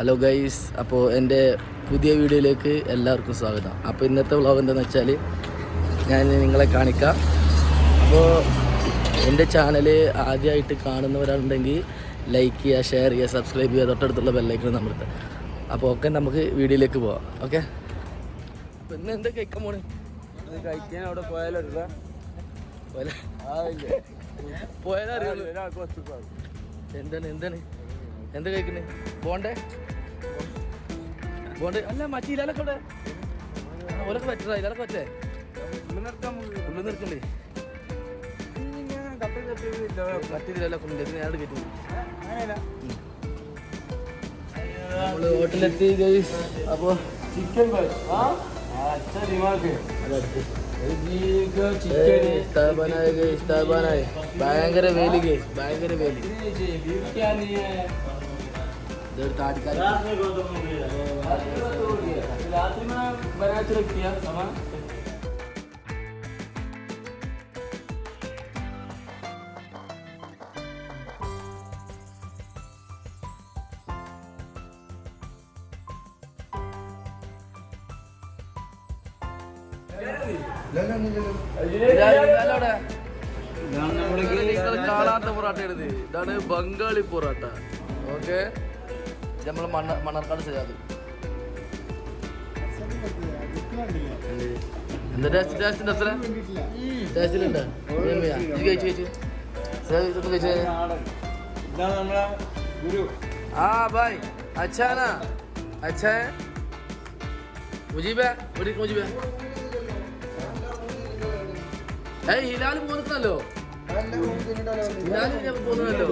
Hello guys അപ്പോൾ എന്റെ പുതിയ വീഡിയോയിലേക്ക് എല്ലാവർക്കും സ്വാഗതം. അപ്പോൾ ഇന്നത്തെ വ്ളോഗ് എന്താണെന്ന് വെച്ചാൽ ഞാൻ നിങ്ങളെ കാണിക്കാം. അപ്പോൾ എന്റെ ചാനൽ ആദ്യമായിട്ട് കാണുന്നവരാണെങ്കിൽ ലൈക്ക് ചെയ്യുക ഷെയർ ചെയ്യുക സബ്സ്ക്രൈബ് ചെയ്യുക തൊട്ടടുത്തുള്ള ബെല്ലൈക്കൺ നമ്മുടെ അപ്പോൾ ഒക്കെ നമുക്ക് വീഡിയോയിലേക്ക് പോവാം. ഓക്കെ അപ്പോൾ ഇന്ന് എന്താ കഴിക്കാൻ പോണേ? കഴിക്കാൻ അവിടെ പോയാലോ പോയാലേ? അറിയുള്ളൂ. എന്താണ് എന്താണ്? എന്താ കഴിക്കണേ ബോണ്ടേ ബോണ്ട് അല്ല മറ്റേ ഇലാലൊക്കെ ഇവിടെ ഓലൊക്കെ ഇലാലൊക്കെ പറ്റേ ഉള്ളിൽ കയറ്റും നമ്മൾ ഹോട്ടലെത്തി ഗൈസ് അപ്പോ ചിക്കൻ ഭയങ്കര വേലി ഗൈസ് ഭയങ്കര വേലി. ഇതൊരു താടിക്കാരി रात्रि में बना के रखिए सामान ഇതാലോടെ നിങ്ങൾ കാണാത്ത പൊറാട്ട എടുത്ത് ഇതാണ് ബംഗാളി പൊറാട്ട ഓക്കെ ഇത് നമ്മൾ മണ്ണ മണ്ണാർക്കാട് സജാദ് എന്താ ടേസ്റ്റ് ടേസ്റ്റ് അത്ര? ടേസ്റ്റിലുണ്ട് ഇത് കഴിച്ചു കഴിച്ചു. ഇതൊന്ന് കഴിച്ചേ. ആ ഭായ് അച്ഛാനാ. അച്ഛാ. മുജീബേ ഒരു മുജീബേ. ഏയ് ഹിലാൽ പോന്നിട്ടല്ലോ ഹിലാൽ പോന്നിട്ടല്ലോ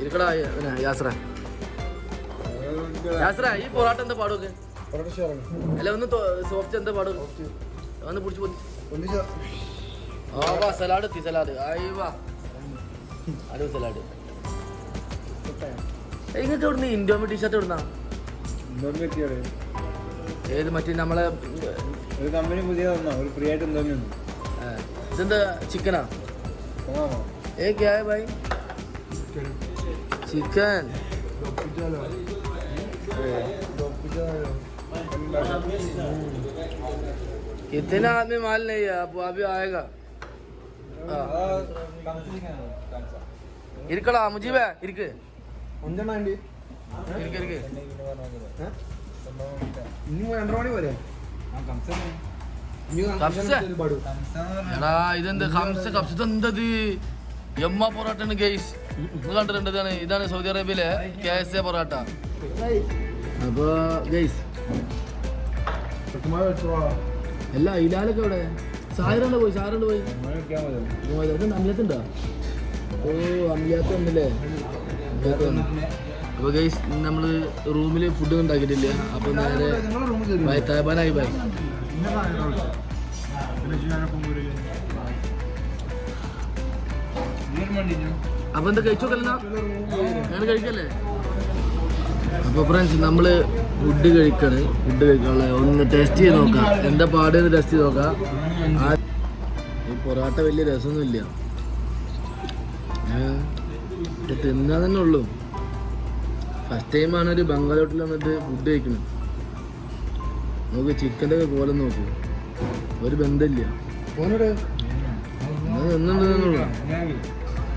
ഇരിക്കടാ യാസ്ര. യാസ്ര ഈ പൊറാട്ട എന്താ പാടുമൊക്കെ അല്ല ഒന്ന് സോഫ്റ്റ് എന്താ പാടും ഒന്ന് പിടിച്ചു പോയി ആ വാ സലാഡ് എത്തി സലാഡ്. ആയി വാ സലാഡ്. ഇവിടുന്ന് ഇൻഡോമി ടീഷർട്ട് ഏത് മറ്റേ നമ്മളെ ഒരു കമ്പനി പുതിയ ഒരു ഫ്രീ ആയിട്ട് ഇതെന്താ ചിക്കനാ? ഏ ക്യാ ഹൈ ഭായി ചിക്കൻ कितने आदमी माल नहीं है अब अभी आएगा ഇരിക്കടാ മുജീബേ ഇരിക്ക് ഒഞ്ചണ്ണി ഇരിക്ക് ഇരിക്ക് ഇനി രണ്ടര മണി പോലെ കബ്സ? എടാ ഇതെന്ത് കംസ കബ്സ ഇതെന്തത് എമ്മ പൊറോട്ടയാണ് ഗെയ്സ് കണ്ടിട്ടുണ്ട് ഇതാണ്. ഇതാണ് സൗദി അറേബ്യയിലെ കെ എസ് എ പൊറോട്ട അപ്പൊ ഗെയ്സ് അല്ല ഇലാലൊക്കെ ഇവിടെ സാറിന്റെ പോയി? സാറിന്റെ പോയി? ഇത് അമ്മിയത്തുണ്ടോ? ഓ അമ്മിയാത്ത ഉണ്ടല്ലേ അപ്പൊ ഗൈസ് നമ്മൾ റൂമിൽ ഫുഡ് ഉണ്ടാക്കിയിട്ടില്ല. അപ്പൊ നേരെ തായ്പാനായി ബൈ അപ്പൊ എന്താ കഴിച്ചോക്കല്ല ഞാൻ കഴിക്കല്ലേ? അപ്പൊ ഫ്രണ്ട്സ് നമ്മൾ ഫുഡ് കഴിക്കാണ്. ഫുഡ് കഴിക്കാനുള്ള ഒന്ന് ടേസ്റ്റ് ചെയ്ത് നോക്കാം. എന്താ പാടെന്ന് ടേസ്റ്റ് ചെയ്ത് നോക്കാം. ഈ പൊറോട്ട വലിയ രസമൊന്നുമില്ല ഏ, തിന്നാ തിന്നാൻ തന്നെ ഉള്ളൂ. ഫസ്റ്റ് ടൈം ആണ് ഒരു ബംഗാൾ ഹോട്ടലിൽ വന്നിട്ട് ഫുഡ് കഴിക്കുന്നത് നമുക്ക് ചിക്കന്റെ ഒക്കെ കോലം നോക്കൂ. ഒരു ബന്ധമില്ല. നിന്നുണ്ടെന്നുള്ളൂ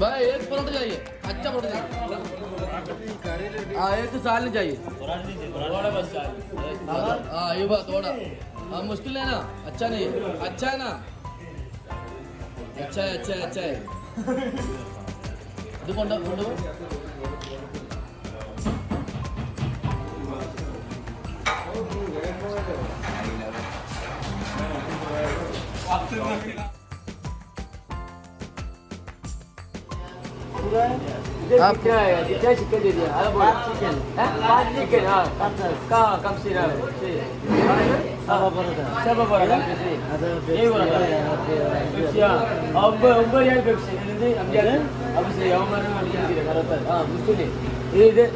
भाई, एक चाहिए अच्छा चाहिए एक साल चाहिए। हाँ ये बात थोड़ा। हाँ मुश्किल है ना। अच्छा नहीं अच्छा है ना। अच्छा है अच्छा है अच्छा है। दुकान फ़ोटो आप क्या है कितना चिकन दे दिया अरे बोल चिकन पाँच चिकन हाँ कहाँ कब से रहा है सब बड़ा सब बड़ा ये बड़ा अब अब यार पेप्सी नहीं अब यार अब से यहाँ हमारे में नहीं गिरा करता हाँ मुझको नहीं ये इधर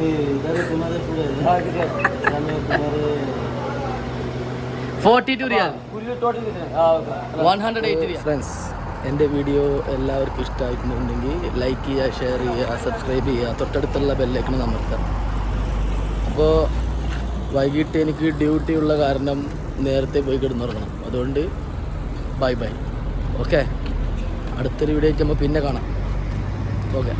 इधर तुम्हारे पूरे हाँ किधर हमें तुम्हारे 42 रियल पूरी टोटल कितना 180 रियल फ्रेंड्स എന്റെ വീഡിയോ എല്ലാവർക്കും ഇഷ്ടമായിട്ടുണ്ടെങ്കിൽ ലൈക്ക് ചെയ്യുക ഷെയർ ചെയ്യുക സബ്സ്ക്രൈബ് ചെയ്യുക. തൊട്ടടുത്തുള്ള ബെല്ലേക്കണ് അമർത്തുക. അപ്പോൾ വൈകിട്ട് എനിക്ക് ഡ്യൂട്ടി ഉള്ള കാരണം നേരത്തെ പോയി കിടന്നുറങ്ങണം. അതുകൊണ്ട് ബൈ ബൈ ഓക്കെ അടുത്തൊരു വീഡിയോ നമ്മൾ പിന്നെ കാണാം. ഓക്കെ